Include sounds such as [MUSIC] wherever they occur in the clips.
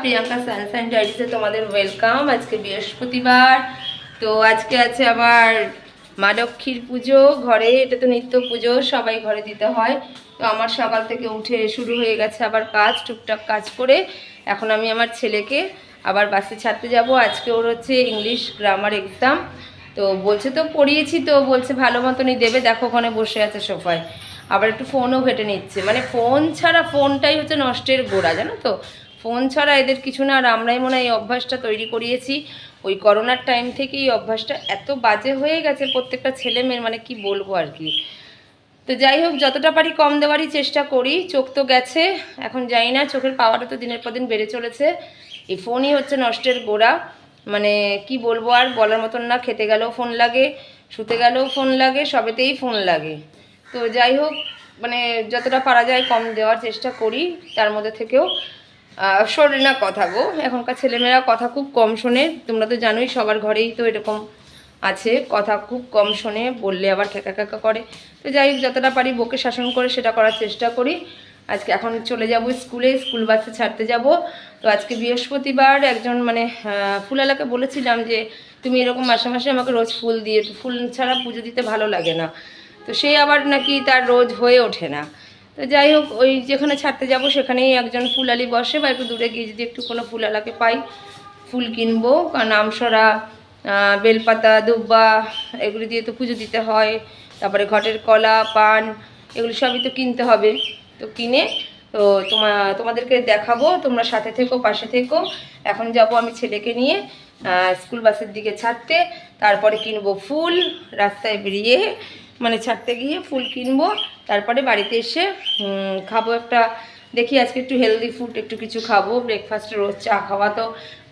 Priyanka sunshine ডায়েরিতে তোমাদের welcome আজকে বৃহস্পতিবার। তো আজকে আছে আবার মা লক্ষ্মীর পুজো, ঘরে এটা তো নিত্য পুজো, সবাই ঘরে দিতে হয়। তো আমার সকাল থেকে উঠে শুরু হয়ে গেছে আবার কাজ, টুকটাক কাজ করে। এখন আমি আমার ছেলেকে আবার বাসে ছাড়তে যাব। আজকে ওর হচ্ছে ইংলিশ গ্রামার এক্সাম তো বলছে তো পড়িয়েছি তো, বলছে ভালো মতনই দেবে, দেখো ওখানে বসে আছে সোফায়। আবার একটু ফোনও ঘেটে নিচ্ছে। মানে ফোন ছাড়া ফোনটাই হচ্ছে নষ্টের গোড়া, জানো তো? ফোন ছাড়া এদের কিছু না, আর আমরাই মনে হয় এই অভ্যাসটা তৈরি করিয়েছি। ওই করোনার টাইম থেকে এই অভ্যাসটা এত বাজে হয়ে গেছে প্রত্যেকটা ছেলে মেয়ের মানে কি বলব আর কি। তো যাই হোক, যতটা পারি কম দেওয়ারই চেষ্টা করি, চোখ তো গেছে, এখন যাই না, চোখের পাওয়ারটা তো দিনের পর দিন বেড়ে চলেছে। এই ফোনই হচ্ছে নষ্টের গোড়া মানে কি বলব আর বলার মতন না, খেতে গেলেও ফোন লাগে, শুতে গেলেও ফোন লাগে, সবেতেই ফোন লাগে। তো যাই হোক মানে যতটা পারা যায় কম দেওয়ার চেষ্টা করি, তার মধ্যে থেকেও। শোনে না কথা গো। এখনকার ছেলেমেয়েরা কথা খুব কম শোনে। তোমরা তো জানোই সবার ঘরেই তো এরকম আছে। কথা খুব কম শোনে, বললে আবার খেকা খেকা করে। তো যাই হোক, যতটা পারি বকে শাসন করে সেটা করার চেষ্টা করি। আজকে এখন চলে যাব স্কুলে, স্কুল বাসে ছাড়তে যাব। তো আজকে বৃহস্পতিবার, একজন মানে ফুলালাকে বলেছিলাম যে, তুমি এরকম মাসে মাসে আমাকে রোজ ফুল দিয়ে, ফুল ছাড়া পুজো দিতে ভালো লাগে না। তো সে আবার নাকি তার রোজ হয়ে ওঠে না। তো যাই হোক, ওই যেখানে ছাড়তে যাব সেখানেই একজন ফুলালি বসে বা একটু দূরে গিয়ে যদি একটু কোনো ফুলালাকে পাই, ফুল কিনবো। কারণ আমসরা বেলপাতা, দুব্বা, এগুলি দিয়ে তো পুজো দিতে হয়। তারপরে ঘটের কলা, পান, এগুলি সবই তো কিনতে হবে। তো কিনে, তো তোমা, তোমাদেরকে দেখাবো, তোমরা সাথে থেকো, পাশে থেকো। এখন যাব আমি ছেলেকে নিয়ে স্কুল বাসের দিকে ছাড়তে। তারপরে কিনবো ফুল, রাস্তায় বেরিয়ে মানে ছাড়তে গিয়ে ফুল কিনবো, তারপরে বাড়িতে এসে খাব একটা, দেখি আজকে একটু হেলদি ফুড একটু কিছু খাব ব্রেকফাস্টে রোজ চা খাওয়া তো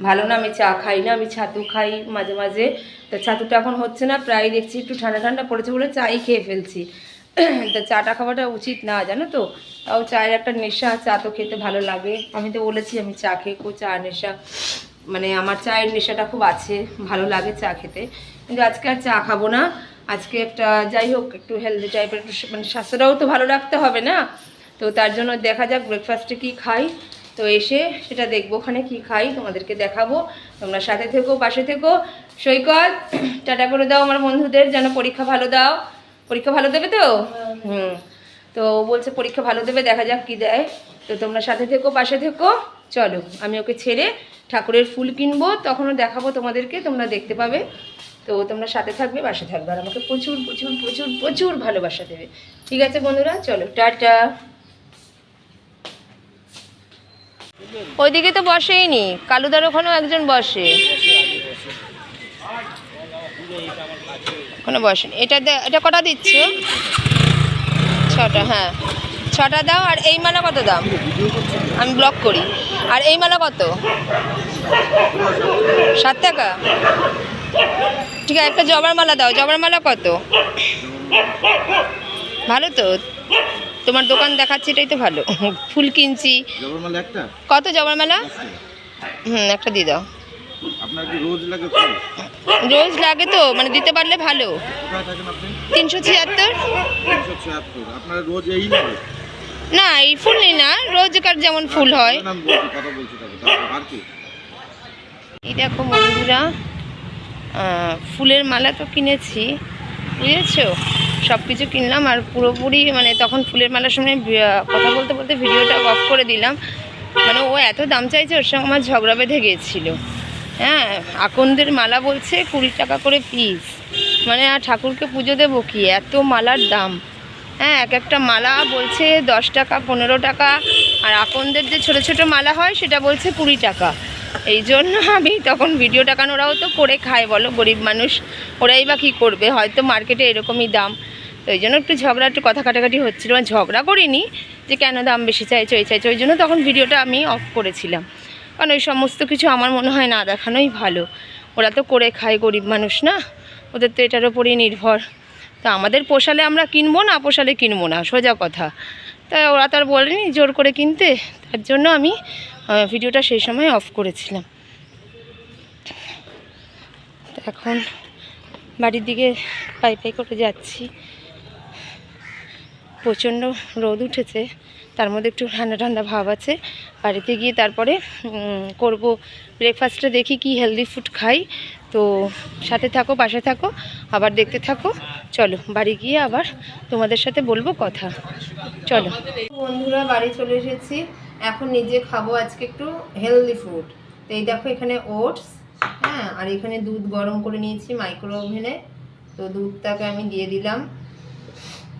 ভালো না, আমি চা খাই না, আমি ছাতু খাই মাঝে মাঝে। তো ছাতুটা এখন হচ্ছে না, প্রায় দেখছি একটু ঠান্ডা ঠান্ডা পড়েছে বলে চাই খেয়ে ফেলছি। তো চাটা খাওয়াটা উচিত না, জানো তো? তাও চায়ের একটা নেশা, চা তো খেতে ভালো লাগে। আমি তো বলেছি আমি চা খেয়ে চা নেশা মানে আমার চায়ের নেশাটা খুব আছে, ভালো লাগে চা খেতে। কিন্তু আজকে আর চা খাব না। আজকে একটা যাই হোক, একটু হেলদি টাইপের একটু মানে স্বাস্থ্যটাও তো ভালো রাখতে হবে না? তো তার জন্য দেখা যাক ব্রেকফাস্টে কি খাই। তো এসে সেটা দেখব ওখানে কি খাই, তোমাদেরকে দেখাবো। তোমরা সাথে থেকো, পাশে থেকো। সৈকত, [CLEARS THROAT] টাটা করে দাও আমার বন্ধুদের, যেন পরীক্ষা ভালো দাও। পরীক্ষা ভালো দেবে তো? হুম। তো বলছে পরীক্ষা ভালো দেবে, দেখা যাক কি দেয়। তো তোমরা সাথে থেকো, পাশে থেকো। চলো, আমি ওকে ছেড়ে ঠাকুরের ফুল কিনবো, তখনও দেখাবো তোমাদেরকে, তোমরা দেখতে পাবে। তো তোমরা সাথে থাকবে, পাশে থাকবে। আর আমাকে প্রচুর প্রচুর প্রচুর প্রচুর ভালোবাসা দেবে। ঠিক আছে বন্ধুরা, চলো, টাটা। ওইদিকে তো বসেই নি। কালুদার ওখানেও একজন বসে। ওখানে বসেন এটা এটা কটা দিচ্ছ? ছটা হ্যাঁ। ছটা দাও, আর এই মালা কত দাম আমি ব্লক করি। আর এই মালা কত? সাত টাকা? ঠিক আছে একটা জবার মালা দাও। জবার মালা কত? ভালো তো? তোমার দোকান দেখাচ্ছে এটাই তো ভালো। ফুল কিনছি। কত জবার মালা? হুম একটা দিয়ে দাও। রোজ লাগে তো মানে দিতে পারলে ভালো। তিনশো ছিয়াত্তর। না এই ফুল নেই না রোজকার যেমন ফুল হয়। এই দেখো বন্ধুরা ফুলের মালা তো কিনেছি, বুঝেছ? সব কিছু কিনলাম আর পুরোপুরি মানে তখন ফুলের মালার সময় কথা বলতে বলতে ভিডিওটা অফ করে দিলাম। মানে ও এত দাম চাইছে, ওর সঙ্গে আমার ঝগড়া বেঁধে গিয়েছিল। হ্যাঁ আকন্দের মালা বলছে কুড়ি টাকা করে পিস মানে আর ঠাকুরকে পুজো দেবো কি? এত মালার দাম। হ্যাঁ এক একটা মালা বলছে দশ টাকা, পনেরো টাকা, আর আকন্দের যে ছোট ছোট মালা হয়, সেটা বলছে কুড়ি টাকা। এই জন্য আমি তখন ভিডিও টাকান ওরাও তো করে খায়, বলো, গরিব মানুষ, ওরাই বা কী করবে? হয়তো মার্কেটে এরকমই দাম। তো এই জন্য একটু ঝগড়া, একটু কথা কাটাকাটি হচ্ছিল। মানে ঝগড়া করিনি যে কেন দাম বেশি চাইছে ওই চাইছে, ওই জন্য তখন ভিডিওটা আমি অফ করেছিলাম। কারণ ওই সমস্ত কিছু আমার মনে হয় না দেখানোই ভালো। ওরা তো করে খায়, গরিব মানুষ না? ওদের তো এটার ওপরেই নির্ভর। তা আমাদের পোষালে আমরা কিনবো না পোষালে কিনবো না? সোজা কথা। তাই ওরা তো আর বলেনি জোর করে কিনতে। তার জন্য আমি ভিডিওটা সেই সময় অফ করেছিলাম। এখন বাড়ির দিকে পাই পাই করে যাচ্ছি। প্রচণ্ড রোদ উঠেছে, তার মধ্যে একটু ঠান্ডা ঠান্ডা ভাব আছে। বাড়িতে গিয়ে তারপরে করব ব্রেকফাস্টে দেখি কি হেলদি ফুড খাই। তো সাথে থাকো, পাশে থাকো, আবার দেখতে থাকো। চলো, বাড়ি গিয়ে আবার তোমাদের সাথে বলব কথা। চলো। বন্ধুরা, বাড়ি চলে এসেছি। এখন নিজে খাব আজকে একটু হেলদি ফুড তো এই দেখো এখানে ওটস হ্যাঁ আর এখানে দুধ গরম করে নিয়েছি মাইক্রো ওভেনে তো দুধটাকে আমি দিয়ে দিলাম।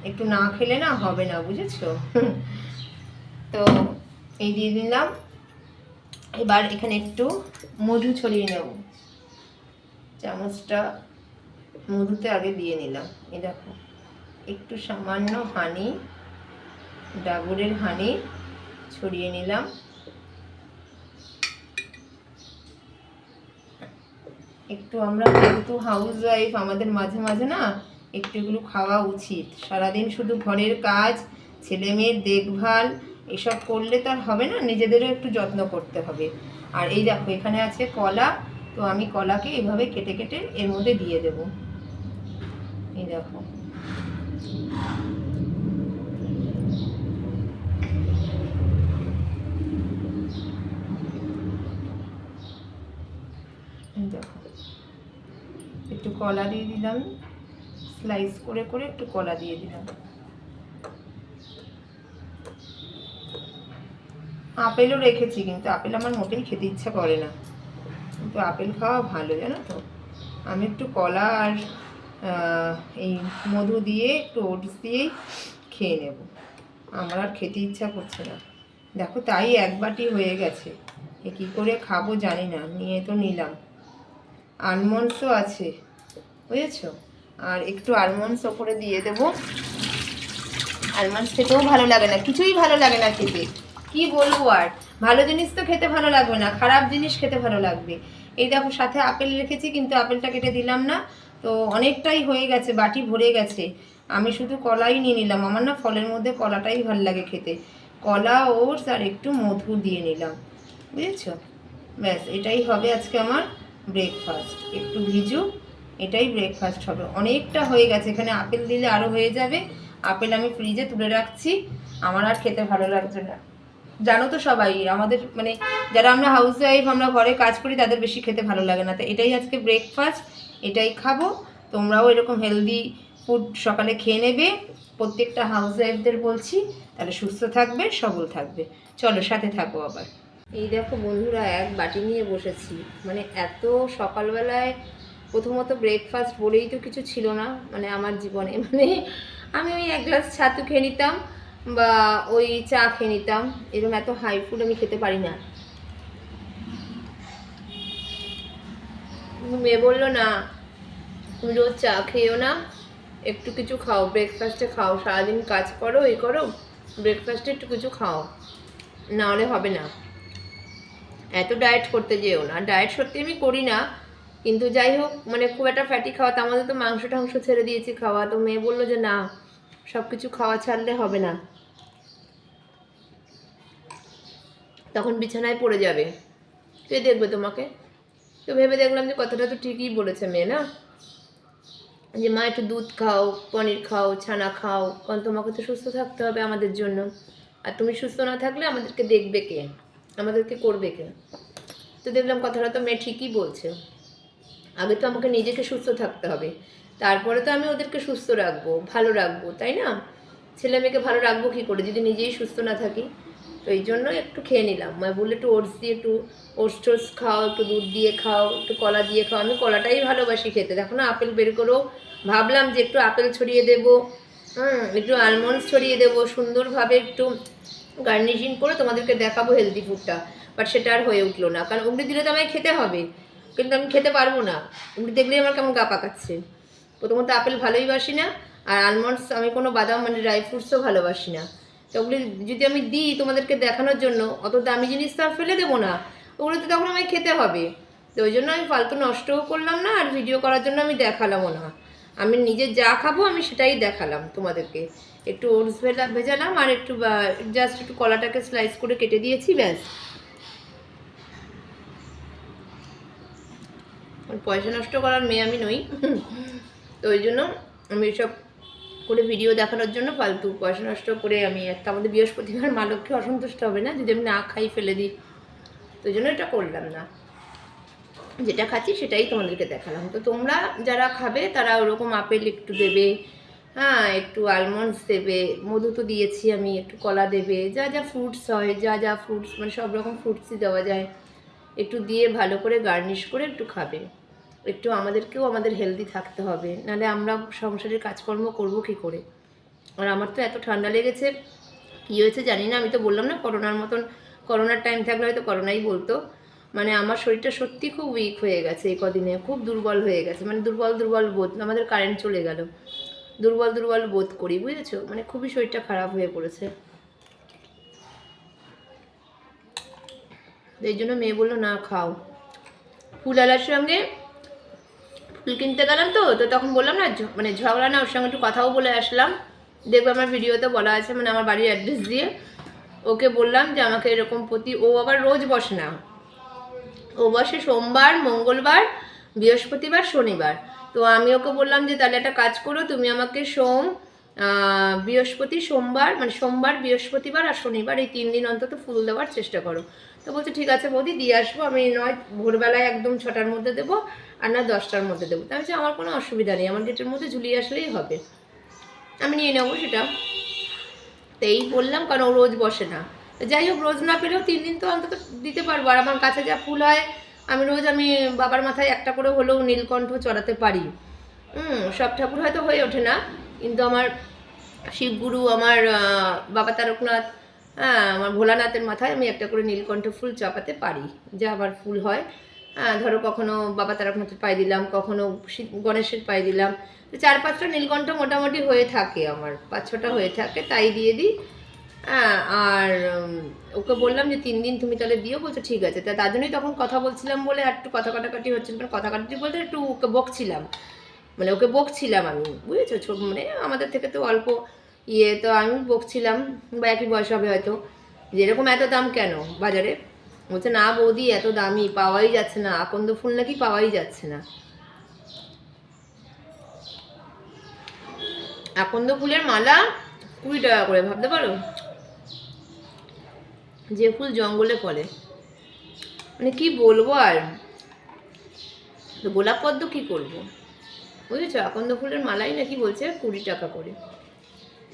একটু না খেলে না হবে না, বুঝেছ? তো এই দিয়ে দিলাম। এবার এখানে একটু মধু ছড়িয়ে নেব। চামচটা মধুতে আগে দিয়ে নিলাম। এই দেখো, একটু সামান্য হানি ডাবরের হানি ছড়িয়ে নিলাম। একটু আমরা যেহেতু হাউস ওয়াইফ আমাদের মাঝে মাঝে না একটু এগুলো খাওয়া উচিত। সারাদিন শুধু ঘরের কাজ ছেলে মেয়ের দেখভাল, এসব করলে তো আর হবে না, নিজেদেরও একটু যত্ন করতে হবে। আর এই দেখো, এখানে আছে কলা, তো আমি কলাকে এভাবে কেটে কেটে এর মধ্যে দিয়ে দেব। এই দেখো এই দেখো একটু কলা দিয়ে দিলাম। স্লাইস করে করে একটু কলা দিয়ে দিলাম। আপেলও রেখেছি, কিন্তু আপেল আমার মোটেই খেতে ইচ্ছা করে না। কিন্তু আপেল খাওয়া ভালো, জানো তো? আমি একটু কলা আর এই মধু দিয়ে একটু ওটস দিয়েই খেয়ে নেব। আমার আর খেতে ইচ্ছা করছে না। দেখো, তাই এক বাটি হয়ে গেছে। এ কী করে খাব জানি না, নিয়ে তো নিলাম। আলমন্ডসও আছে। বুঝেছ আর একটু আলমন্ডস ওপরে দিয়ে দেবো। আলমন্ডস খেতেও ভালো লাগে না, কিছুই ভালো লাগে না খেতে। কি বলব আর? ভালো জিনিস তো খেতে ভালো লাগবে না, খারাপ জিনিস খেতে ভালো লাগবে। এই দেখো, সাথে আপেল রেখেছি, কিন্তু আপেলটা কেটে দিলাম না। তো অনেকটাই হয়ে গেছে, বাটি ভরে গেছে। আমি শুধু কলাই নিয়ে নিলাম, আমার না ফলের মধ্যে কলাটাই ভালো লাগে খেতে। কলা, ওটস আর একটু মধু দিয়ে নিলাম। বুঝেছ? ব্যাস, এটাই হবে আজকে আমার ব্রেকফাস্ট একটু ভিজু। এটাই ব্রেকফাস্ট হবে। অনেকটা হয়ে গেছে। এখানে আপেল দিলে আরও হয়ে যাবে। আপেল আমি ফ্রিজে তুলে রাখছি। আমার আর খেতে ভালো লাগছে না। জানো তো সবাই, আমাদের মানে যারা আমরা হাউস ওয়াইফ আমরা ঘরে কাজ করি, তাদের বেশি খেতে ভালো লাগে না। তো এটাই আজকে ব্রেকফাস্ট এটাই খাব। তোমরাও এরকম হেলদি ফুড সকালে খেয়ে নেবে। প্রত্যেকটা হাউস ওয়াইফদের বলছি, তাহলে সুস্থ থাকবে, সবল থাকবে। চলো, সাথে থাকো আবার। এই দেখো বন্ধুরা, এক বাটি নিয়ে বসেছি। মানে এত সকালবেলায় প্রথমত ব্রেকফাস্ট বলেই তো কিছু ছিল না মানে আমার জীবনে। মানে আমি ওই এক গ্লাস ছাতু খেয়ে নিতাম বা ওই চা খেয়ে নিতাম। এরকম এত হাই ফুড আমি খেতে পারি না। মেয়ে বলল, না, তুমি রোজ চা খেয়েও না, একটু কিছু খাও ব্রেকফাস্টে খাও, সারাদিন কাজ করো এই করো ব্রেকফাস্টে একটু কিছু খাও। নাহলে হবে না। এত ডায়েট করতে যেও না। ডায়েট সত্যি আমি করি না কিন্তু যাই হোক মানে খুব একটা ফ্যাটি খাওয়া তো আমাদের তো মাংস টাংস ছেড়ে দিয়েছি খাওয়া। তো মেয়ে বলল যে, না সব কিছু খাওয়া ছাড়লে হবে না। তখন বিছানায় পড়ে যাবে। কে দেখবে তোমাকে? তো ভেবে দেখলাম যে, কথাটা তো ঠিকই বলেছে মেয়ে, না? যে, মা, একটু দুধ খাও, পনির খাও, ছানা খাও, কারণ তোমাকে তো সুস্থ থাকতে হবে আমাদের জন্য। আর তুমি সুস্থ না থাকলে আমাদেরকে দেখবে কে? আমাদেরকে করবে কে? তো দেখলাম কথাটা তো মেয়ে ঠিকই বলছে। আগে তো আমাকে নিজেকে সুস্থ থাকতে হবে। তারপরে তো আমি ওদেরকে সুস্থ রাখব, ভালো রাখব, তাই না? ছেলে মেয়েকে ভালো রাখব কী করে? যদি নিজেই সুস্থ না থাকি, তো এই জন্য একটু খেয়ে নিলাম। মা বললে একটু ওটস দিয়ে একটু ওটস টোটস খাও, একটু দুধ দিয়ে খাও, একটু কলা দিয়ে খাও। আমি কলাটাই ভালোবাসি খেতে। দেখো না, আপেল বের করেও ভাবলাম যে একটু আপেল ছড়িয়ে দেবো, হুম, একটু আলমন্ডস ছড়িয়ে দেবো, সুন্দরভাবে একটু গার্নিশিং করে তোমাদেরকে দেখাবো হেলদি ফুডটা বাট সেটা আর হয়ে উঠল না। কারণ উমরি দিলে তো আমায় খেতে হবে। কিন্তু আমি খেতে পারব না। উমরি দেখলেই আমার কেমন গা পাকাচ্ছে। প্রথমত আপেল ভালোই বাসি না, আর আলমন্ডস আমি কোনো বাদাম মানে ড্রাই ফ্রুটসও ভালোবাসি না। তো ওগুলি যদি আমি দিই তোমাদেরকে দেখানোর জন্য, অত দামি জিনিস তো আর ফেলে দেবো না। ওগুলো তো তখন আমায় খেতে হবে। তো ওই জন্য আমি ফালতু নষ্টও করলাম না, আর ভিডিও করার জন্য আমি দেখালামও না। আমি নিজে যা খাব আমি সেটাই দেখালাম তোমাদেরকে। একটু ওটস ভেজা ভেজালাম, আর একটু জাস্ট একটু কলাটাকে স্লাইস করে কেটে দিয়েছি, ব্যাস। পয়সা নষ্ট করার মেয়ে আমি নই। তো ওই জন্য আমি এসব করে ভিডিও দেখানোর জন্য ফালতু পয়সা নষ্ট করে আমি একটা আমাদের বৃহস্পতিবার মা লক্ষ্মী অসন্তুষ্ট হবে না, যদি আমি না খাই ফেলে দিই। তো জন্য এটা করলাম না। যেটা খাচ্ছি সেটাই তোমাদেরকে দেখালাম। তো তোমরা যারা খাবে তারা ওরকম আপেল একটু দেবে হ্যাঁ একটু আলমন্ডস দেবে, মধু তো দিয়েছি আমি, একটু কলা দেবে, যা যা ফ্রুটস হয়, যা যা ফ্রুটস মানে সব রকম ফ্রুটসই দেওয়া যায়। একটু দিয়ে ভালো করে গার্নিশ করে একটু খাবে। একটু আমাদেরকেও আমাদের হেলদি থাকতে হবে। নাহলে আমরা সংসারের কাজকর্ম করব কি করে? আর আমার তো এত ঠান্ডা লেগেছে, কী হয়েছে জানি না, আমি তো বললাম না করোনার মতন, করোনার টাইম থাকলে হয়তো করোনাই বলতো। মানে আমার শরীরটা সত্যি খুব উইক হয়ে গেছে এই কদিনে, খুব দুর্বল হয়ে গেছে। মানে দুর্বল দুর্বল বোধ, আমাদের কারেন্ট চলে গেল। দুর্বল দুর্বল বোধ করি, বুঝেছ? মানে খুবই শরীরটা খারাপ হয়ে পড়েছে। এই জন্য মেয়ে বলল, না, খাও। ফুল ফুলালার সঙ্গে ফুল কিনতে গেলাম তো তো তখন বললাম না মানে ঝগড়া না, ওর সঙ্গে একটু কথাও বলে আসলাম। দেখব আমার ভিডিওতে বলা আছে মানে আমার বাড়ির অ্যাড্রেস দিয়ে। ওকে বললাম যে আমাকে এরকম প্রতি, ও আবার রোজ বসে না। ও বসে সোমবার, মঙ্গলবার, বৃহস্পতিবার, শনিবার। তো আমি ওকে বললাম যে, তাহলে একটা কাজ করো, তুমি আমাকে সোম বৃহস্পতি, সোমবার মানে সোমবার, বৃহস্পতিবার আর শনিবার এই তিন দিন অন্তত ফুল দেওয়ার চেষ্টা করো। তো বলছে, ঠিক আছে বৌদি, দিয়ে আসব, আমি নয়, ভোরবেলায় একদম ছটার মধ্যে দেবো। আর না দশটার মধ্যে দেবো। তাই বলছে, আমার কোনো অসুবিধা নেই, আমার গেটের মধ্যে ঝুলিয়ে আসলেই হবে। আমি নিয়ে নেব সেটা। তো এই বললাম, কারণ রোজ বসে না। যাই হোক, রোজ না পেলেও তিন দিন তো অন্তত দিতে পারব। আর আমার কাছে যা ফুল হয়, আমি রোজ আমি বাবার মাথায় একটা করে হলেও নীলকণ্ঠ চড়াতে পারি। হুম, সব ঠাকুর হয়তো হয়ে ওঠে না, কিন্তু আমার শিবগুরু, আমার বাবা তারকনাথ হ্যাঁ আমার ভোলানাথের মাথায় আমি একটা করে নীলকণ্ঠ ফুল চাপাতে পারি। যা আমার ফুল হ্যাঁ ধরো কখনো বাবা তারকনাথের পায়ে দিলাম, কখনো গণেশের পায়ে দিলাম। চার পাঁচটা নীলকণ্ঠ মোটামুটি হয়ে থাকে আমার, পাঁচ ছটা হয়ে থাকে, তাই দিয়ে দিই। হ্যাঁ আর ওকে বললাম যে তিন দিন তুমি তাহলে দিও, বলছো ঠিক আছে। তা তার জন্যই তখন কথা বলছিলাম বলে আর একটু কথা কাটাকাটি হচ্ছিল মানে কথা কাটাকাটি বলতে একটু ওকে বকছিলাম। মানে ওকে বকছিলাম আমি, বুঝেছ? ছোট মানে আমাদের থেকে তো অল্প ইয়ে তো আমি বকছিলাম, বা একই বয়স হবে হয়তো। যেরকম এত দাম কেন বাজারে? বলছে, না বৌদি, এত দামি, পাওয়াই যাচ্ছে না, আকন্দ ফুল নাকি পাওয়াই যাচ্ছে না। আকন্দ ফুলের মালা কুড়ি টাকা করে, ভাবতে পারো? যে ফুল জঙ্গলে ফলে। মানে কি বলব আর? তো গোলাপ পদ্ম কি করব? বুঝেছ? আকন্দ ফুলের মালাই নাকি বলছে কুড়ি টাকা করে।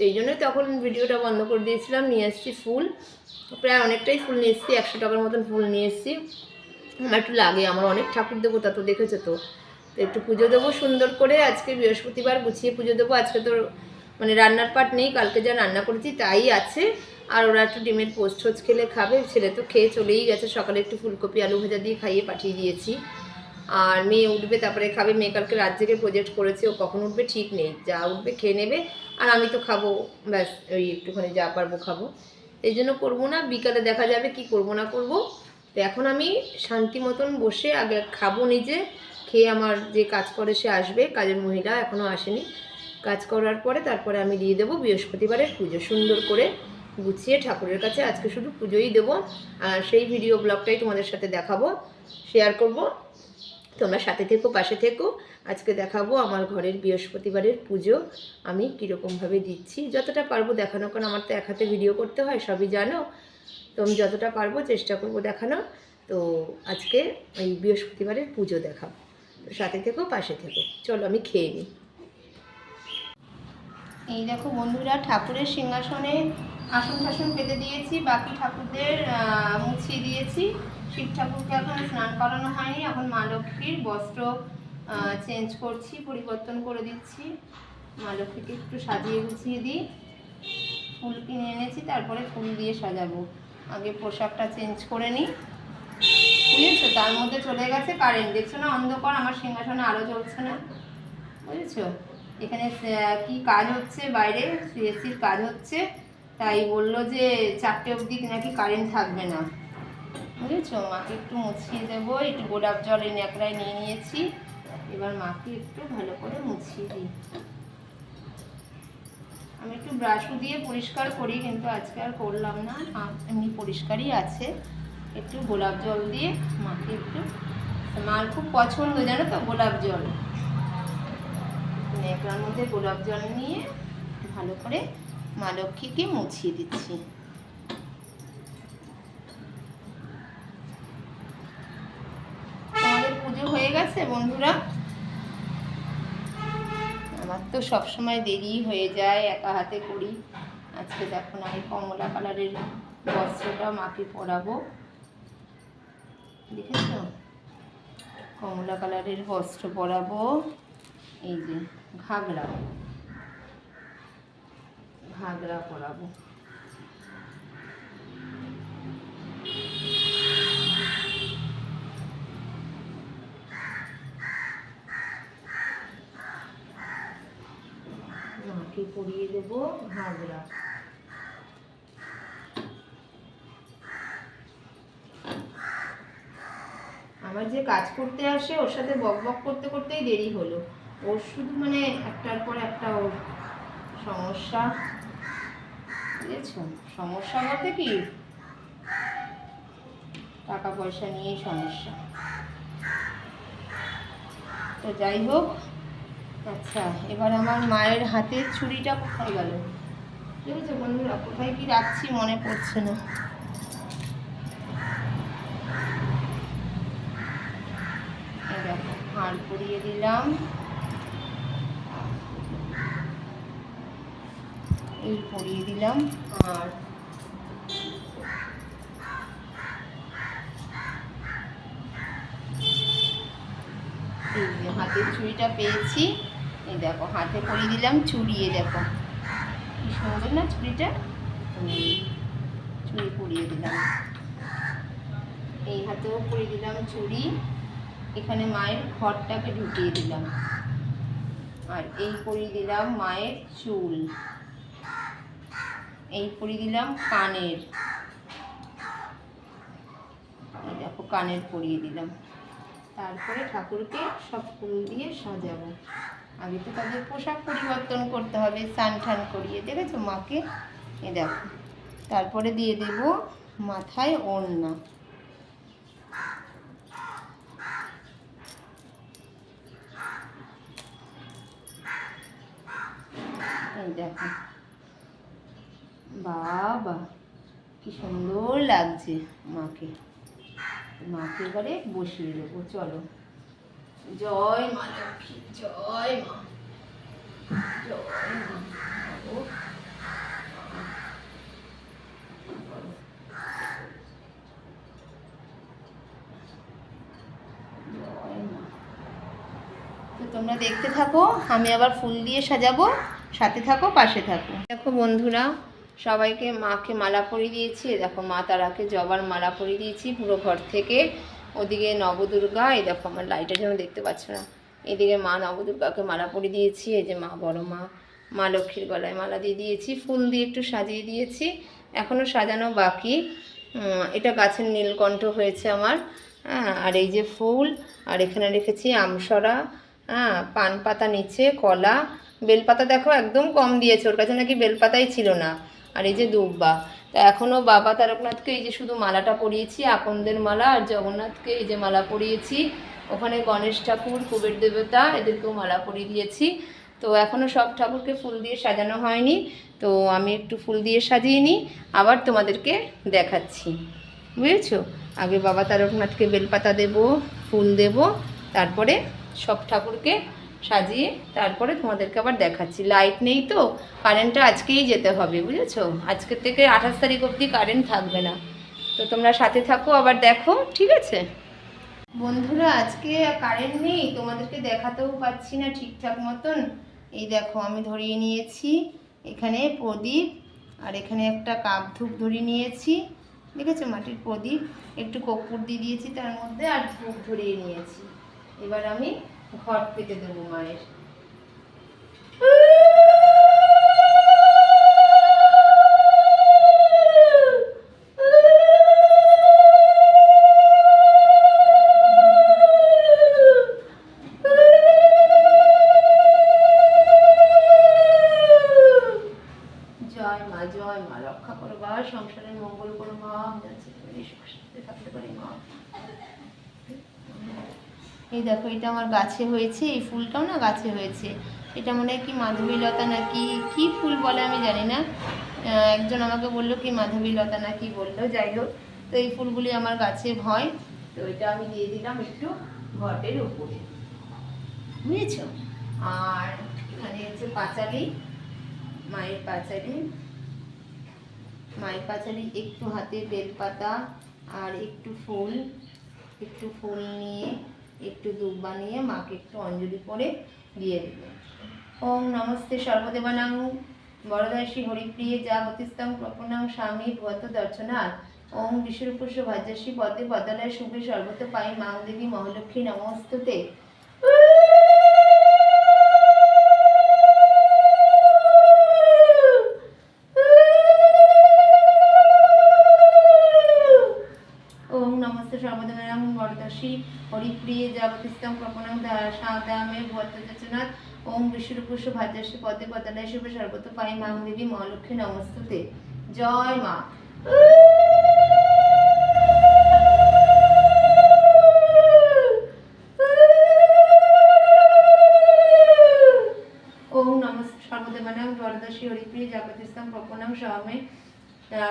এই জন্যই তখন ভিডিওটা বন্ধ করে দিয়েছিলাম, নিয়ে এসেছি ফুল। প্রায় অনেকটাই ফুল নিয়ে এসেছি, একশো টাকার মতন ফুল নিয়ে এসেছি। আমার একটু লাগে, আমার অনেক ঠাকুর দেবতা তো দেখেছ তো। তো একটু পুজো দেবো সুন্দর করে, আজকে বৃহস্পতিবার গুছিয়ে পুজো দেবো। আজকে তো মানে রান্নার পাট নেই, কালকে যা রান্না করেছি তাই আছে। আর ওরা একটু ডিমের পোস্ট হোচ খেলে খাবে, ছেলে তো খেয়ে চলেই গেছে। সকালে একটু ফুলকপি, আলু ভাজা দিয়ে খাইয়ে পাঠিয়ে দিয়েছি। আর মেয়ে উঠবে, তারপরে খাবে। মেয়ে কালকে রাত জেগে প্রজেক্ট করেছে, ও কখন উঠবে ঠিক নেই। যা উঠবে খেয়ে নেবে। আর আমি তো খাব, ব্যাস, ওই একটুখানি যা পারব খাব। এই জন্য করব না, বিকালে দেখা যাবে কি করব না করব। তো এখন আমি শান্তি মতন বসে আগে খাব নিজে, খেয়ে আমার যে কাজ করে সে আসবে, কাজের মহিলা এখনও আসেনি। কাজ করার পরে তারপরে আমি দিয়ে দেবো বৃহস্পতিবারের পুজো। সুন্দর করে গুছিয়ে ঠাকুরের কাছে আজকে শুধু পুজোই দেবো। আর সেই ভিডিও ব্লগটাই তোমাদের সাথে দেখাবো শেয়ার করব। তোমরা সাথে থেকো, পাশে থেকো। আজকে দেখাবো আমার ঘরের বৃহস্পতিবারের পুজো। আমি কীরকমভাবে দিচ্ছি। যতটা পারব দেখানো, কারণ আমার তো এক হাতে ভিডিও করতে হয়, সবই জানো। তো আমি যতটা পারব চেষ্টা করব দেখানো। তো আজকে এই বৃহস্পতিবারের পুজো দেখাবো। সাথে থেকো, পাশে থেকো। চলো, আমি খেয়ে নিই। এই দেখো বন্ধুরা, ঠাকুরের সিংহাসনে আসন টাসন পেতে দিয়েছি। বাকি ঠাকুরদের মুছিয়ে দিয়েছি। শিব ঠাকুরকে এখন স্নান করানো হয়নি, এখন মা লক্ষ্মীর বস্ত্র চেঞ্জ করছি, পরিবর্তন করে দিচ্ছি। মা লক্ষ্মীকে একটু সাজিয়ে গুছিয়ে দিই। ফুল কিনে এনেছি, তারপরে ফুল দিয়ে সাজাবো। আগে পোশাকটা চেঞ্জ করে নিই। বুঝেছ? তার মধ্যে চলে গেছে কারেন্ট দেখছ না? অন্ধকার, আমার সিংহাসনে আলো জ্বলছে না। বুঝেছ? এখানে কি কাজ হচ্ছে বাইরে? সিএসসির কাজ হচ্ছে। তাই বলল যে, চারটে অবধি নাকি কারেন্ট থাকবে না। বুঝেছ? মাকে একটু মুছিয়ে দেবো, একটু গোলাপ জল এই ন্যাকড়ায় নিয়ে নিয়েছি। এবার মাকে একটু ভালো করে মুছিয়ে দিই। আমি একটু ব্রাশও দিয়ে পরিষ্কার করি, কিন্তু আজকে আর করলাম না। এমনি পরিষ্কারই আছে। একটু গোলাপ জল দিয়ে মাকে একটু মার খুব পছন্দ, জানো তো, গোলাপ জল। ন্যাকড়ার মধ্যে গোলাপ জল নিয়ে ভালো করে মা লক্ষ্মীকে মুছিয়ে দিচ্ছি তোমাদের পুজো হয়ে গেছে, বন্ধুরা। আমার তো সবসময় দেরি হয়ে যায়, একা হাতে করি। আজকে দেখো না, আমি কমলা কালারের বস্ত্রটা মাকে পরাবো। দেখেছ? কমলা কালারের বস্ত্র পরাবো। এই যে ঘাগরা। ঘাগরা পরাবো। পরিয়ে দেবো ঘাগরা আমার যে কাজ করতে আসে, ওর সাথে বক বক করতে করতেই দেরি হলো। ওর শুধু মানে একটার পর একটা ওর সমস্যা। বুঝেছ? সমস্যা বলতে কি? টাকা পয়সা নিয়েই সমস্যা। তো যাই হোক আচ্ছা এবার আমার মায়ের হাতের ছুরিটা কোথায় গেল? ঠিক আছে বন্ধুরা, কোথায় কি রাখছি মনে পড়ছে না। হাড় পরিয়ে দিলাম। এই পরিয়ে দিলাম, আর হাতের চুড়িটা পেয়েছি। এই দেখো, হাতে পরিয়ে দিলাম চুড়িয়ে দেখো। কি সুন্দর না চুড়িটা? চুড়ি পরিয়ে দিলাম। এই হাতেও পরিয়ে দিলাম চুড়ি। এখানে মায়ের ঘরটাকে ঢুকিয়ে দিলাম। আর এই পরিয়ে দিলাম মায়ের চুল। এই পরিয়ে দিলাম কানের। এই দেখো, কানের পরিয়ে দিলাম। তারপরে ঠাকুরকে সব ফুল দিয়ে সাজাবো। আগে তো তাদের পোশাক পরিবর্তন করতে হবে, স্নান টান করিয়ে, দেখেছ মাকে? এ দেখো, তারপরে দিয়ে দেব মাথায় ওড়না। দেখো। বাবা, কি সুন্দর লাগছে মাকে। মাকে এবারে বসিয়ে দেবো, চলো। জয় মা লক্ষ্মী, জয় মা জয়। তো তোমরা দেখতে থাকো, আমি আবার ফুল দিয়ে সাজাবো, সাথে থাকো, পাশে থাকো দেখো বন্ধুরা, সবাইকে মাকে মালা পরিয়ে দিয়েছি দেখো মা তারাকে জবার মালা পরিয়ে দিয়েছি পুরো ঘর থেকে ওদিকে নবদুর্গা, এই দেখো আমার লাইটের জন্য দেখতে পাচ্ছ না। এদিকে মা নবদুর্গাকে মালা পরিয়ে দিয়েছি, এই যে মা, বড় মা মা লক্ষ্মীর গলায় মালা দিয়ে দিয়েছি, ফুল দিয়ে একটু সাজিয়ে দিয়েছি এখনও সাজানো বাকি। এটা গাছের নীলকণ্ঠ হয়েছে আমার হ্যাঁ আর এই যে ফুল, আর এখানে রেখেছি আমসরা হ্যাঁ পান পাতা নিচে, কলা, বেলপাতা দেখো একদম কম দিয়েছে, ওর কাছে নাকি বেলপাতাই ছিল না। আর এই যে দুব্বা তা এখনও বাবা তারকনাথকে এই যে শুধু মালাটা পরিয়েছি, আকন্দের মালা আর জগন্নাথকে এই যে মালা পরিয়েছি। ওখানে গণেশ ঠাকুর, কুবের দেবতা, এদেরকেও মালা পরিয়ে দিয়েছি। তো এখনও সব ঠাকুরকে ফুল দিয়ে সাজানো হয়নি। তো আমি একটু ফুল দিয়ে সাজিয়ে নিই, আবার তোমাদেরকে দেখাচ্ছি। বুঝেছ? আগে বাবা তারকনাথকে বেলপাতা দেব, ফুল দেব, তারপরে সব ঠাকুরকে সাজিয়ে তারপরে তোমাদেরকে আবার দেখাচ্ছি। লাইট নেই তো কারেন্টটা আজকেই যেতে হবে, বুঝেছ? আজকে থেকে আঠাশ তারিখ অবধি কারেন্ট থাকবে না। তো তোমরা সাথে থাকো, আবার দেখো, ঠিক আছে? বন্ধুরা, আজকে কারেন্ট নেই, তোমাদেরকে দেখাতেও পাচ্ছি না ঠিকঠাক মতন। এই দেখো, আমি ধরিয়ে নিয়েছি এখানে প্রদীপ, আর এখানে একটা কাপ ধূপ ধরিয়ে নিয়েছি, দেখেছ? মাটির প্রদীপ। একটু কর্পূর দিয়ে দিয়েছি তার মধ্যে, আর ধূপ ধরিয়ে নিয়েছি। এবার আমি ঘর পেতে দেবো মায়ের আমার গাছে হয়েছে, এই ফুলটাও না গাছে হয়েছে। এটা মনে হয় কি মাধবীলতা নাকি, কি ফুল বলে আমি জানি না। একজন আমাকে বলল কি মাধবীলতা না কি বলল, যাই হোক। তো এই ফুলগুলি আমার গাছে হয়। তো এটা আমি দিয়ে দিলাম একটু ঘটের উপরে। বুঝেছ? আর এখানে হচ্ছে পাঁচালি, মায়ের পাঁচালি। মায়ের পাঁচালি একটু হাতে বেলপাতা আর একটু ফুল একটু ফুল নিয়ে একটু দুধ বানিয়ে মাকে একটু অঞ্জলি করে দিয়ে দিল। ওম নমস্তে সর্বদেবানাং বরদাসী হরিপ্রিয়ে যা গতিস্তম প্রপনাং স্বামী ভত দর্শনাথ ওম বিশ্বরূপুষ ভাজ্যাসী পদে পদালয় শুভে সর্বত পাই মাং দেবী মহালক্ষ্মী নমস্তুতে। বরদাসী হরিপ্রিয়ে যাবতিস্তম প্রপণং সাদামে ভদ্রচনাথ ওম বিশ্বরূপুষ ভাজ্যাসী পদে পদালয় শুভে সর্বত পাই মাং দেবী মহালক্ষ্মী নমস্তুতে। জয় মা। ওম নমস্তে হরিপ্রিয়ে যাবতিস্তম প্রপণং স্বামে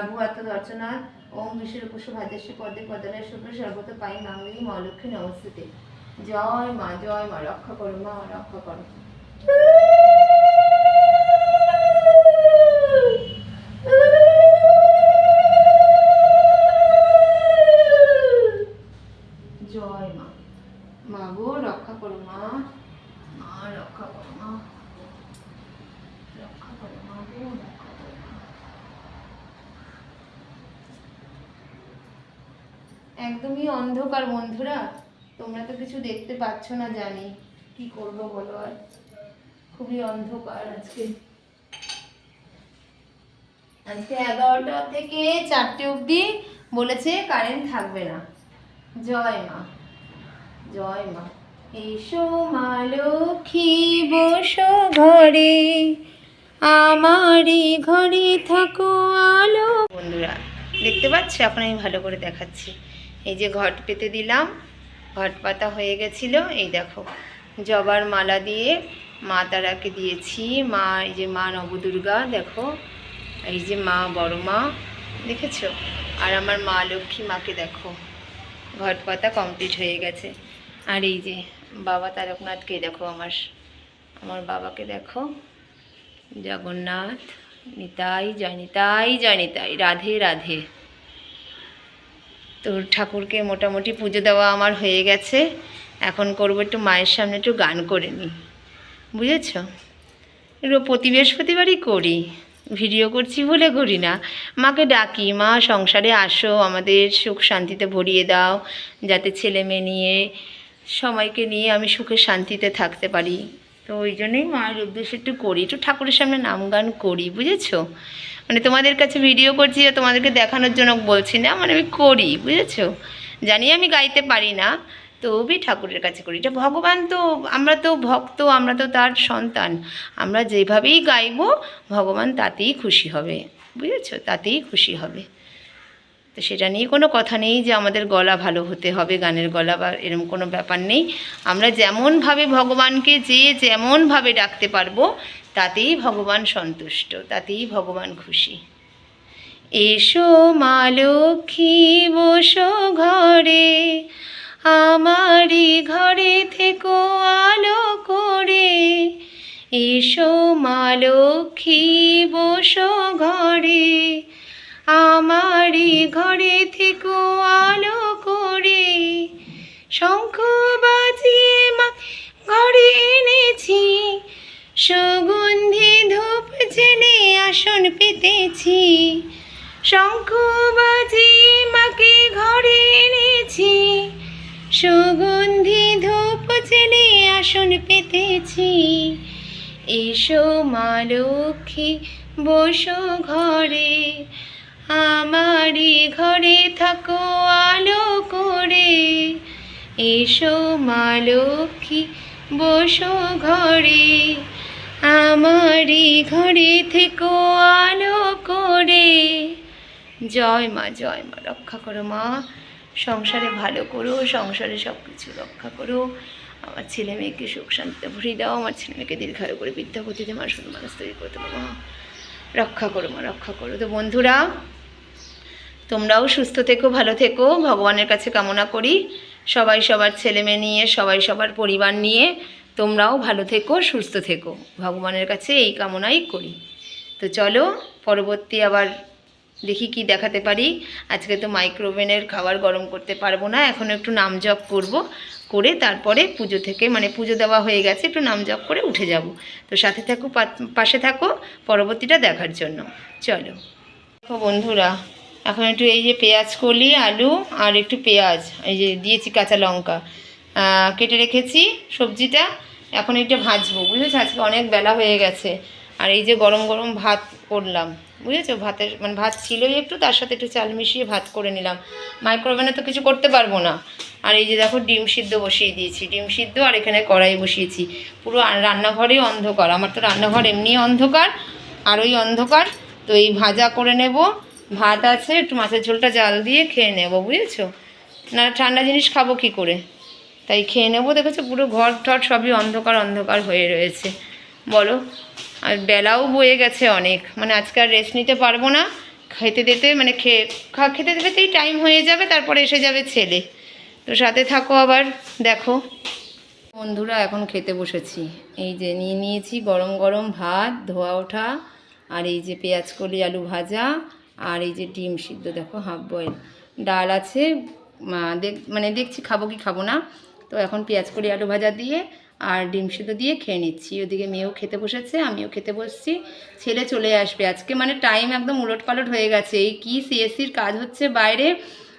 ভুয়াত দর্শনাথ ওম বিশ্বরূপুষ ভাজাসী পদে পদলায় শুভ্র সর্বত পাই মাঙ্গলি মহালক্ষ্মী নমস্তুতে। জয় মা জয় মা, রক্ষা করো মা, রক্ষা করো। অন্ধকার বন্ধুরা, তোমরা তো কিছু দেখতে পাচ্ছ না জানি। কি করব বলো আর? খুবই অন্ধকার আজকে। আজকে এগারোটা থেকে চারটে অবধি বলেছে কারেন্ট থাকবে না। জয় মা জয় মা। এসো মা লক্ষ্মী, বসো ঘরে। আমারই ঘরে থাকো আলো। বন্ধুরা, দেখতে পাচ্ছ? এখন আমি ভালো করে দেখাচ্ছি। এই যে ঘট পেতে দিলাম, ঘট পাতা হয়ে গেছিল, এই দেখো। জবার মালা দিয়ে মা তারাকে দিয়েছি, মা, এই যে মা নবদুর্গা, দেখো, এই যে মা বড় মা, দেখেছ? আর আমার মা লক্ষ্মী মাকে দেখো, ঘট পাতা কমপ্লিট হয়ে গেছে। আর এই যে বাবা তারকনাথকে দেখো আমার আমার বাবাকে দেখো, জগন্নাথ, নিতাই, জয় নিতাই জয় নিতাই, রাধে রাধে। তো ঠাকুরকে মোটামুটি পুজো দেওয়া আমার হয়ে গেছে। এখন করব একটু মায়ের সামনে একটু গান করে নিই। বুঝেছ? প্রতি বৃহস্পতিবারই করি। ভিডিও করছি বলে করি না। মাকে ডাকি, মা, সংসারে আসো, আমাদের সুখ শান্তিতে ভরিয়ে দাও, যাতে ছেলে মেয়ে নিয়ে সময়কে নিয়ে আমি সুখে শান্তিতে থাকতে পারি। তো ওই জন্যই মায়ের উদ্দেশ্যে একটু করি, একটু ঠাকুরের সামনে নাম গান করি, বুঝেছ? মানে তোমাদের কাছে ভিডিও করছি আর তোমাদেরকে দেখানোর জন্য বলছি না মানে আমি করি, বুঝেছ? জানি আমি গাইতে পারি না, তবে ঠাকুরের কাছে করি। এটা ভগবান তো, আমরা তো ভক্ত, আমরা তো তার সন্তান। আমরা যেভাবেই গাইব, ভগবান তাতেই খুশি হবে, বুঝেছ? তাতেই খুশি হবে। তো সেটা নিয়ে কোনো কথা নেই যে আমাদের গলা ভালো হতে হবে, গানের গলা বা এরকম কোনো ব্যাপার নেই। আমরা যেমনভাবে ভগবানকে যে যেমনভাবে ডাকতে পারব, তাতেই ভগবান সন্তুষ্ট, তাতেই ভগবান খুশি। এসো মা লক্ষ্মী, বসো ঘরে, আমারই ঘরে থেকো আলো করে। এসো মা লক্ষ্মী, বসো ঘরে আমারই ঘরে থেকো, আলো করে। শঙ্খ বাজিয়ে মা ঘরে এনেছি। সুগন্ধি ধূপ জেনে আসন পেতেছি। শঙ্খ বাজিয়ে মাকে ঘরে এনেছি। সুগন্ধি ধূপ জেনে আসন পেতেছি। এসো মা লক্ষ্মী, বসো ঘরে। আমারই ঘরে থাকো, আলো করে। এসো মা লক্ষ্মী, বসো ঘরে। আমারই ঘরে থেকো, আলো করে। জয় মা জয় মা, রক্ষা করো মা। সংসারে ভালো করো, সংসারে সব কিছু রক্ষা করো। আমার ছেলে মেয়েকে সুখ শান্তিতে ভরিয়ে দাও, আমার ছেলে মেয়েকে দীর্ঘায়ু করে বিদ্যা গতিতে মানুষ মানুষ তৈরি করতে পারব রক্ষা করো মা, রক্ষা করো। তো বন্ধুরা তোমরাও সুস্থ থেকো, ভালো থেকো। ভগবানের কাছে কামনা করি। সবাই সবার ছেলে মেয়ে নিয়ে, সবাই সবার পরিবার নিয়ে তোমরাও ভালো থেকো, সুস্থ থেকো। ভগবানের কাছে এই কামনাই করি। তো চলো, পরবর্তী আবার দেখি কি দেখাতে পারি। আজকে তো মাইক্রোওভেনের খাবার গরম করতে পারব না, এখন একটু নাম জপ করব। করে তারপরে পুজো থেকে মানে পুজো দেওয়া হয়ে গেছে, একটু নাম জপ করে উঠে যাব। তো সাথে থাকো পাশে থাকো, পরবর্তীটা দেখার জন্য। চলো। বন্ধুরা এখন একটু এই যে পেঁয়াজ কলি, আলু আর একটু পেঁয়াজ, এই যে দিয়েছি কাঁচা লঙ্কা। কেটে রেখেছি সবজিটা, এখন এটা ভাজবো, বুঝেছ? আজকে অনেক বেলা হয়ে গেছে। আর এই যে গরম গরম ভাত করলাম, বুঝেছ? ভাতের মানে ভাত ছিলই একটু, তার সাথে একটু চাল মিশিয়ে ভাত করে নিলাম। মাইক্রোওভেনে তো কিছু করতে পারব না। আর এই যে দেখো ডিম সিদ্ধ বসিয়ে দিয়েছি, ডিম সিদ্ধ আর এখানে কড়াই বসিয়েছি। পুরো রান্নাঘরেই অন্ধকার, আমার তো রান্নাঘর এমনি অন্ধকার, আর ওই অন্ধকার, তো এই ভাজা করে নেব। ভাত আছে, একটু মাছের ঝোলটা জাল দিয়ে খেয়ে নেব, বুঝেছ? না, ঠান্ডা জিনিস খাব কি করে? তাই খেয়ে নেব, দেখেছ? পুরো ঘর টর সবই অন্ধকার অন্ধকার হয়ে রয়েছে। বলো, আর বেলাও বয়ে গেছে অনেক। মানে আজকে আর রেস্ট নিতে পারব না। খেতে দিতে মানে খেয়ে খেতে খেতেই টাইম হয়ে যাবে, তারপরে এসে যাবে ছেলে। তো সাথে থাকো আবার, দেখো। বন্ধুরা, এখন খেতে বসেছি। এই যে নিয়ে নিয়েছি গরম গরম ভাত, ধোয়া ওঠা, আর এই যে পেঁয়াজ কলি, আলু ভাজা আর এই যে ডিম সিদ্ধ, দেখো হাফ বয়েল ডাল আছে দেখ- মানে দেখছি খাব কি খাব না। তো এখন পেঁয়াজ কলি আলু ভাজা দিয়ে আর ডিম সিদ্ধ দিয়ে খেয়ে নিচ্ছি। ওদিকে মেয়েও খেতে বসেছে, আমিও খেতে বসছি। ছেলে চলে আসবে আজকে মানে টাইম একদম উলট পালট হয়ে গেছে। এই কি সিএসসির কাজ হচ্ছে বাইরে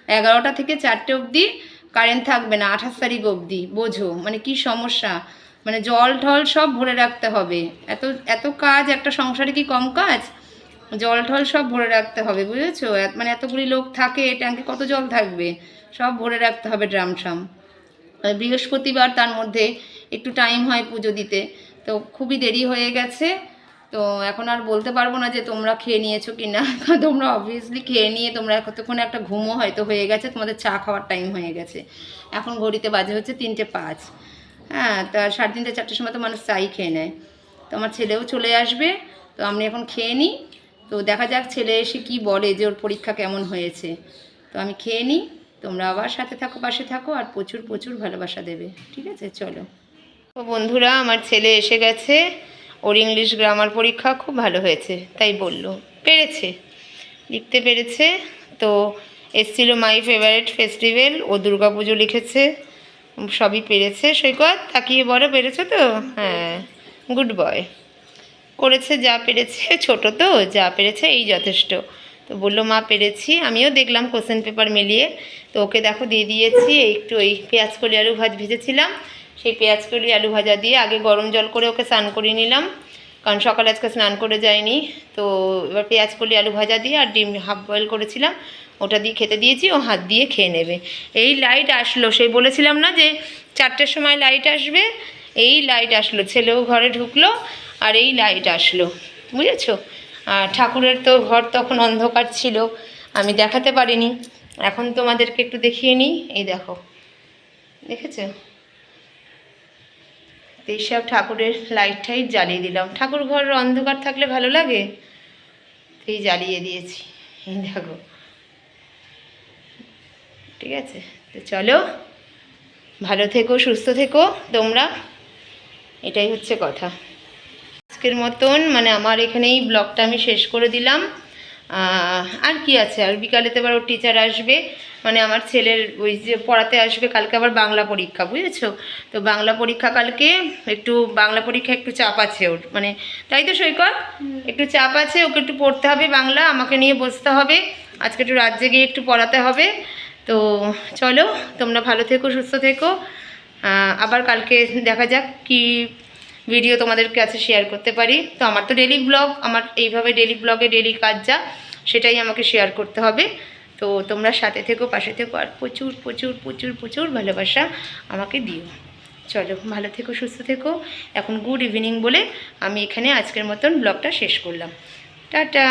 এগারোটা থেকে চারটে অবধি কারেন্ট থাকবে না, আঠাশ তারিখ অবধি, বোঝো। মানে কি সমস্যা? মানে জল ঠল সব ভরে রাখতে হবে। এত এত কাজ, একটা সংসারে কি কম কাজ? জল ঠল সব ভরে রাখতে হবে, বুঝেছ? মানে এতগুলি লোক থাকে, ট্যাঙ্কে কত জল থাকবে? সব ভরে রাখতে হবে ড্রাম ট্রাম বৃহস্পতিবার তার মধ্যে একটু টাইম হয় পুজো দিতে। তো খুবই দেরি হয়ে গেছে। তো এখন আর বলতে পারব না যে তোমরা খেয়ে নিয়েছো কি না [LAUGHS] তোমরা অবভিয়াসলি খেয়ে নিয়ে তোমরা কতক্ষণে একটা ঘুমও হয়তো হয়ে গেছে, তোমাদের চা খাওয়ার টাইম হয়ে গেছে। এখন ঘড়িতে বাজে হচ্ছে তিনটে পাঁচ। হ্যাঁ তা সাড়ে তিনটে, চারটের সময় তো মানুষ চাই খেয়ে নেয়। তো আমার ছেলেও চলে আসবে। তো আমি এখন খেয়ে নিই। তো দেখা যাক ছেলে এসে কি বলে যে ওর পরীক্ষা কেমন হয়েছে। তো আমি খেয়ে নিই, তোমরা আবার সাথে থাকো, পাশে থাকো, আর প্রচুর প্রচুর ভালোবাসা দেবে। ঠিক আছে? চলো। তো বন্ধুরা, আমার ছেলে এসে গেছে। ওর ইংলিশ গ্রামার পরীক্ষা খুব ভালো হয়েছে, তাই বলল। পেরেছে। লিখতে পেরেছে। তো এসছিল মাই ফেভারিট ফেস্টিভ্যাল, ও দুর্গাপুজো লিখেছে। সবই পেরেছে। সৈকত, তাকিয়ে বড় পেরেছ তো? হ্যাঁ। Good boy. করেছে, যা পেরেছে, ছোট তো, যা পেরেছে, এই যথেষ্ট। তো বলল, মা, পেরেছি। আমিও দেখলাম কোশ্চেন পেপার মিলিয়ে। তো ওকে দেখো, দিয়ে দিয়েছি, একটু ওই পেঁয়াজ কলি আলু ভাজ ভেজেছিলাম। সেই পেঁয়াজ কলি আলু ভাজা দিয়ে আগে গরম জল করে ওকে স্নান করিয়ে নিলাম। কারণ সকালে আজকে স্নান করে যায়নি তো এবার পেঁয়াজ কলি আলু ভাজা দিয়ে আর ডিম হাফ বয়েল করেছিলাম। ওটা দিয়ে খেতে দিয়েছি, ও হাত দিয়ে খেয়ে নেবে। এই লাইট আসলো। সেই বলেছিলাম না যে, চারটের সময় লাইট আসবে, এই লাইট আসলো। ছেলেও ঘরে ঢুকলো আর এই লাইট আসলো, বুঝেছ? আর ঠাকুরের তো ঘর তখন অন্ধকার ছিল, আমি দেখাতে পারিনি। এখন তোমাদেরকে একটু দেখিয়ে নিই, এই দেখো। দেখেছ? এইসব ঠাকুরের লাইট টাইট জ্বালিয়ে দিলাম। ঠাকুর ঘর অন্ধকার থাকলে ভালো লাগে? এই জ্বালিয়ে দিয়েছি, এই দেখো। ঠিক আছে? তো চলো, ভালো থেকো, সুস্থ থেকো, তোমরা। এটাই হচ্ছে কথা। আজকের মতন মানে আমার এখানেই ব্লগটা আমি শেষ করে দিলাম। আর কি আছে? আর বিকালেতে আবার ওর টিচার আসবে। মানে আমার ছেলের ওই যে পড়াতে আসবে কালকে আবার বাংলা পরীক্ষা বুঝেছ? তো বাংলা পরীক্ষা কালকে একটু বাংলা পরীক্ষা একটু চাপ আছে ওর। মানে তাই তো সৈকত? একটু চাপ আছে ওকে একটু পড়তে হবে বাংলা আমাকে নিয়ে বসতে হবে। আজকে একটু রাত জেগে একটু পড়াতে হবে। তো চলো তোমরা ভালো থেকো সুস্থ থেকো। আবার কালকে দেখা যাক কি ভিডিও তোমাদের কাছে শেয়ার করতে পারি। তো আমার তো ডেলি ব্লগ আমার এইভাবে ডেলি ব্লগে ডেলি কাজ যা, সেটাই আমাকে শেয়ার করতে হবে। তো তোমরা সাথে থেকো, পাশে থেকো, আর প্রচুর প্রচুর প্রচুর প্রচুর ভালোবাসা আমাকে দিও। চলো, ভালো থেকো, সুস্থ থেকো। এখন গুড ইভিনিং বলে আমি এখানে আজকের মতন ব্লগটা শেষ করলাম। টাটা!